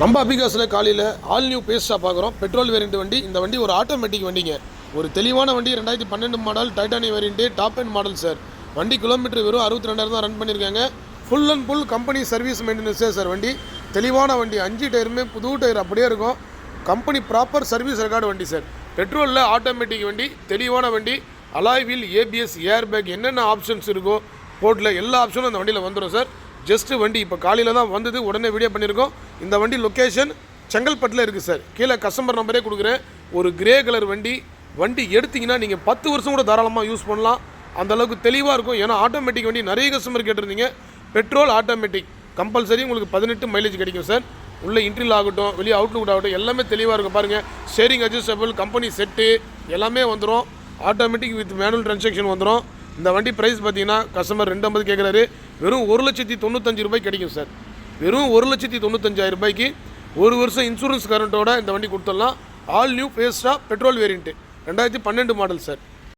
நம்ம அபிகாஸில் காலையில் all new பேஸ்டாக பார்க்குறோம் பெட்ரோல் வேரியண்ட் வண்டி இந்த வண்டி ஒரு ஆட்டோமேட்டிக் வண்டிங்க. ஒரு தெளிவான வண்டி ரெண்டாயிரத்தி பன்னெண்டு model titanium variant top end model sir வண்டி கிலோமீட்டர் வெறும் அறுபத்தி ரெண்டாயிரம் தான் ரன் பண்ணியிருக்காங்க full and full company service மெயின்டெனன்ஸே sir வண்டி. தெளிவான வண்டி அஞ்சு டயருமே புது டயர் அப்படியே இருக்கும். கம்பெனி ப்ராப்பர் சர்வீஸ் ரெக்கார்டு வண்டி சார் பெட்ரோலில் ஆட்டோமேட்டிக் வண்டி தெளிவான வண்டி alloy wheel ABS air bag என்னென்ன ஆப்ஷன்ஸ் இருக்கோ போர்ட்டில் எல்லா ஆப்ஷனும் அந்த வண்டியில் வந்துடும் சார் ஜஸ்ட்டு வண்டி இப்போ காலையில் தான் வந்தது உடனே வீடியோ பண்ணியிருக்கோம் இந்த வண்டி லொக்கேஷன் செங்கல்பட்டில் இருக்குது சார் கீழே கஸ்டமர் நம்பரே கொடுக்குறேன். ஒரு கிரே கலர் வண்டி. வண்டி எடுத்தீங்கன்னா நீங்கள் பத்து வருஷம் கூட தாராளமாக யூஸ் பண்ணலாம். அந்தளவுக்கு தெளிவாக இருக்கும். ஏன்னா ஆட்டோமேட்டிக் வண்டி நிறைய கஸ்டமர் கேட்டிருந்தீங்க. பெட்ரோல் ஆட்டோமேட்டிக் கம்பல்சரி உங்களுக்கு பதினெட்டு மைலேஜ் கிடைக்கும் சார் உள்ளே இன்ட்ரில் ஆகட்டும் வெளியே அவுட்லுக் ஆகட்டும் எல்லாமே தெளிவாக இருக்கும். பாருங்கள் ஷேரிங் அட்ஜஸ்டபிள் கம்பெனி செட்டு எல்லாமே வந்துடும் ஆட்டோமேட்டிக் வித் மேனுவல் ட்ரான்சாக்ஷன் வந்துடும் இந்த வண்டி ப்ரைஸ் பார்த்தீங்கன்னா கஸ்டமர் ரெண்டு ஐம்பது கேட்குறாரு. வெறும் ஒரு லட்சத்தி தொண்ணூத்தஞ்சு ரூபாய் கிடைக்கும் சார். வெறும் ஒரு லட்சத்தி தொண்ணூத்தஞ்சாயிரம் ரூபாய்க்கு ஒரு வருஷம் இன்சூரன்ஸ் கரண்ட்டோட இந்த வண்டி கொடுத்துடலாம். ஆல் நியூ ஃபேஸ்டாக பெட்ரோல் வேரியண்ட்டு ரெண்டாயிரத்தி பன்னெண்டு மாடல் சார்.